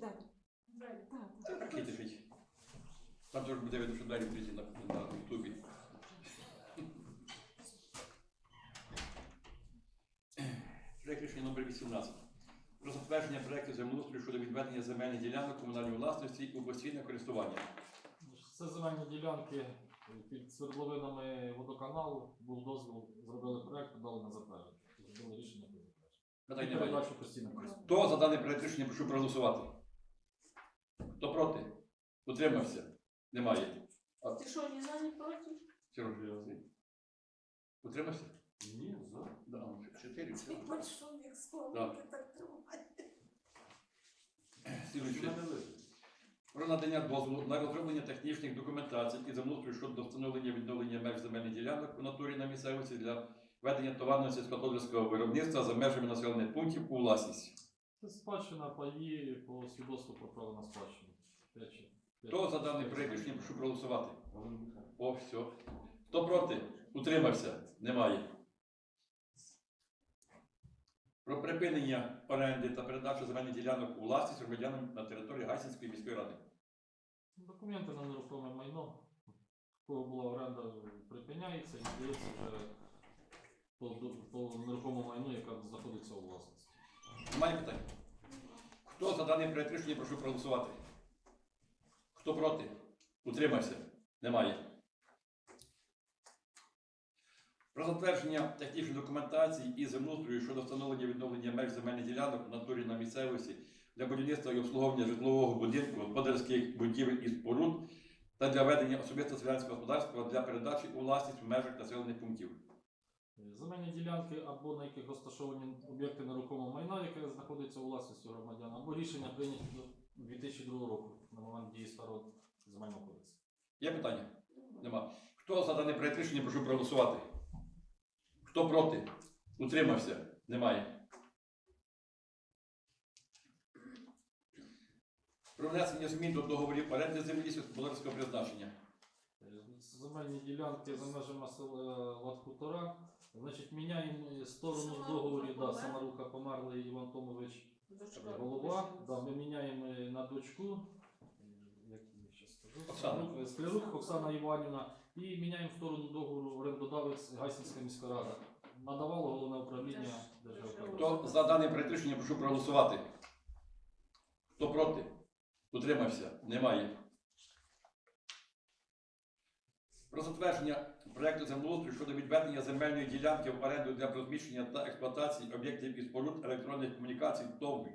Так. двері. Так. І тишить. Там теж буде видно, що двері відкриті на, на ютубі. Проект рішення номер 18. Про затвердження проекту землеустрою щодо відведення земельних ділянок комунальної власності у постійне користування. Це земельні ділянки під свердловинами водоканалу. Був дозвіл, зробили проект, подали на затвердження. Зробили рішення. Питань немає. Хто за даний проект рішення прошу проголосувати? Хто проти? Утримався? Немає. Ти що, не за, не проти? Сережа, ти Утримався? Ні, за. Да, ну, чотири. Ти большой, як Да. так тримати. Слідуюче. Про надання дозволу на розроблення технічних документацій і землеустрою щодо встановлення відновлення меж земельних ділянок у натурі на місцевості для ведення товарного сільськогосподарського виробництва за межами населених пунктів у власність. Це спадщина паї по свідоцтву про право на спадщину. П'ять чи- п'ять- Хто за даний проект рішення прошу проголосувати? О, все. Хто проти? Утримався? Немає. Про припинення оренди та передачу земельних ділянок у власність громадянам на території Гайсинської міської ради. Документи на нерухоме майно. У кого була оренда, припиняється і дається вже по, по нерухомому майну, яка знаходиться у власності. Немає питань? Хто за даний проект рішення прошу проголосувати? Хто проти? Утримався? Немає. Про затвердження технічної документації і землеустрою щодо встановлення відновлення меж земельних ділянок в натурі на місцевості для будівництва і обслуговування житлового будинку, господарських будівель і споруд та для ведення особисто селянського господарства для передачі у власність в межах населених пунктів. Земельні ділянки або на яких розташовані об'єкти нерухомого майна, яке знаходиться у власності громадян, або рішення прийняті до 2002 року на момент дії старого земельного кодексу. Є питання? Нема. Хто за даний проект рішення прошу проголосувати? Хто проти? Утримався? Немає. Про внесення змін до договорів оренди землі сільськогосподарського призначення. Е, Земельні ділянки за межами села Латхутора. Значить, міняємо сторону в Самаруха договорі, да, помер. Самаруха померлий Іван Томович Дочка. голова. Да, ми міняємо на дочку. е, Як її ще скажу? Оксана. Склярук- Склярук Оксана Іванівна. І міняємо сторону договору орендодавець Гайсинська міська рада. Надавало головне управління державного. Хто за даний проект прошу проголосувати? Хто проти? Утримався? Немає. Про затвердження проекту землеустрою щодо відведення земельної ділянки в оренду для розміщення та експлуатації об'єктів і споруд електронних комунікацій ТОВ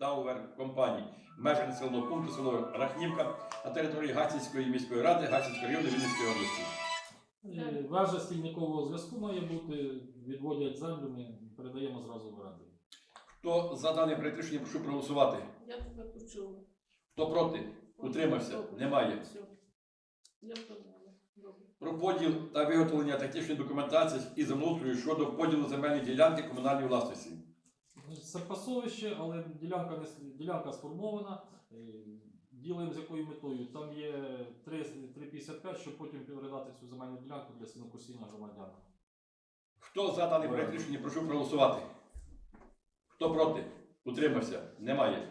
Tower Company в межах населеного пункту село Рахнівка на території Гатінської міської ради Гатінського району Вінницької області. І Вежа стільникового зв'язку має бути, відводять землю, ми передаємо зразу в оренду. Хто за даний проект рішення прошу проголосувати? Я тебе почула. Хто проти? Утримався? Немає. Все. Я. Про поділ та виготовлення технічної документації і землеустрою щодо поділу земельної ділянки комунальної власності. Це пасовище, але ділянка, не, с- ділянка сформована. Е, Ділаємо з якою метою. Там є 3 3,55, щоб потім передати цю земельну ділянку для сінокосіння громадян. Хто за даний проект рішення прошу проголосувати? Хто проти? Утримався? Немає.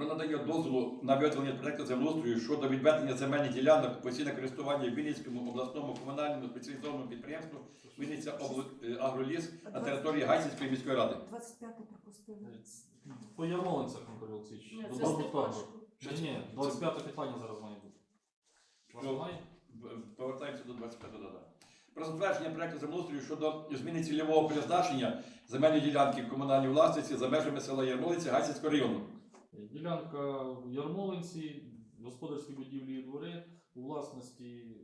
Про надання дозволу на виготовлення проекту землеустрою щодо відведення земельних ділянок постійне користування Вінницькому обласному комунальному спеціалізованому підприємству Вінниця обл- е, Агроліс на території Гайсинської міської ради. 25 пропустили. По Ярмолинцях, Анатолій Олексійович. Ні, це Барбутагу. Степашко. Ні, ні, 25 питання зараз має бути. Що? Повертаємося до 25 дода. Про затвердження проекту землеустрою щодо зміни цільового призначення земельної ділянки комунальної власності за межами села Ярмолиці Гайсинського району. Ділянка в Ярмолинці, господарські будівлі і двори у власності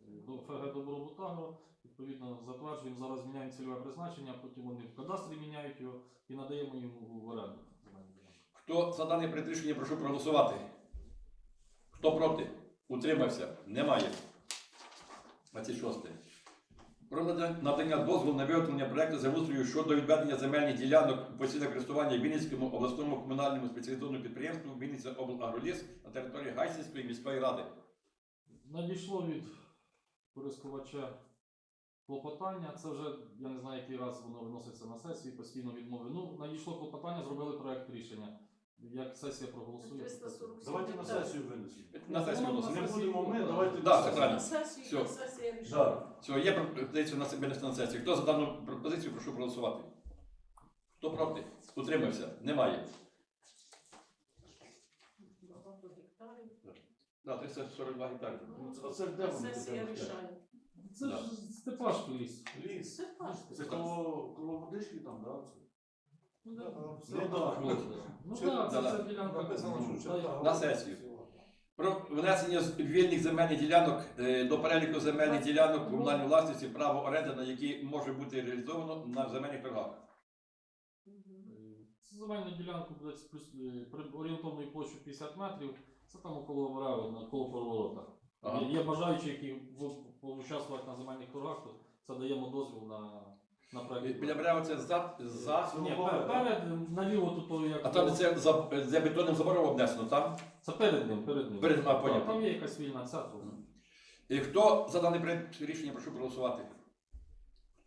е, ФГ Добробутагро. Відповідно, затверджуємо, зараз міняємо цільове призначення, потім вони в кадастрі міняють його і надаємо їм в оренду. Хто за дане прирішення, прошу проголосувати. Хто проти? Утримався? Немає. 26. Про надання дозволу на виготовлення проекту землеустрою щодо відведення земельних ділянок у постійне користування Вінницькому обласному комунальному спеціалізованому підприємству Вінниця облагроліс на території Гайсинської міської ради. Надійшло від користувача клопотання. Це вже я не знаю, який раз воно виноситься на сесію, постійно відмови. Ну, надійшло клопотання, зробили проект рішення. Як сесія проголосує. 347. Давайте на сесію винесемо. На сесію виносимо. Не будемо ми, давайте Да, на це сесію. правильно. На сесію, Всьо. на сесія рішення. Да. Все, є пропозиція на винести на сесію. Хто за дану пропозицію, прошу проголосувати. Хто проти? Утримався? Немає. Багато гектарів. Да, 342 гектари. Ну, це- де На вони сесія таке? рішає. Це ж Степашко ліс. Ліс. Це. Це коло, коло водички там, да? це? Ну, да. Ну так. Ну Це- так, це да, ця ділянка. Написано, Ну, що черта. На сесію. Про внесення з- вільних земельних ділянок е, до переліку земельних ділянок комунальної власності, право оренди, на які може бути реалізовано на земельних торгах. Це земельна ділянка буде з плюс е, при орієнтовною площею 50 метрів. Це там около Варева, на коло поворота. Ага. Є, бажаючі, які в- поучаствують на земельних торгах, то це даємо дозвіл на, на проект. Біля Брева це за, за. Ні, пер- перед наліво тут то як А там це за, за бетонним забором обнесено, там? це перед ним, перед ним. Перед- а, Так, понятно. там є якась вільна ця. то- І хто за даний рішення, прошу проголосувати.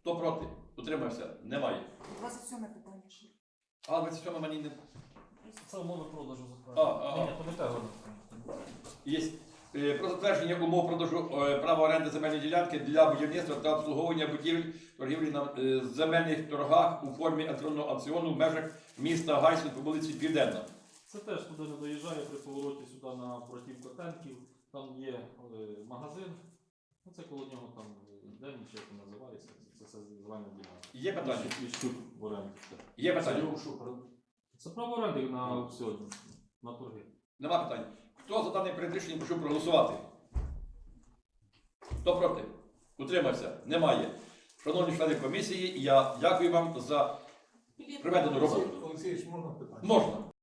Хто проти? Утримався? Немає. 27 питання. ще. А 27 мені не Це умови продажу А, а, а. Ні, то не те є. Е, Про затвердження умов продажу е, права оренди земельної ділянки для будівництва та обслуговування будівель торгівлі на е, земельних торгах у формі електронного аукціону в межах міста Гайсен по вулиці Південна. Це теж туди не доїжджає при повороті сюди на братів Котенків. Там є магазин. Ну, це коло нього там день, чи як називається. Це, це звання ділянка. Є питання? В оренді. Є питання? Це право оренди на аукціоні, на торги. Нема питань. Хто за даний рішення, прошу проголосувати. Хто проти? Утримався? Немає. Шановні члени комісії, я дякую вам за Приведено роботу. Олексійович, можна питання? можна.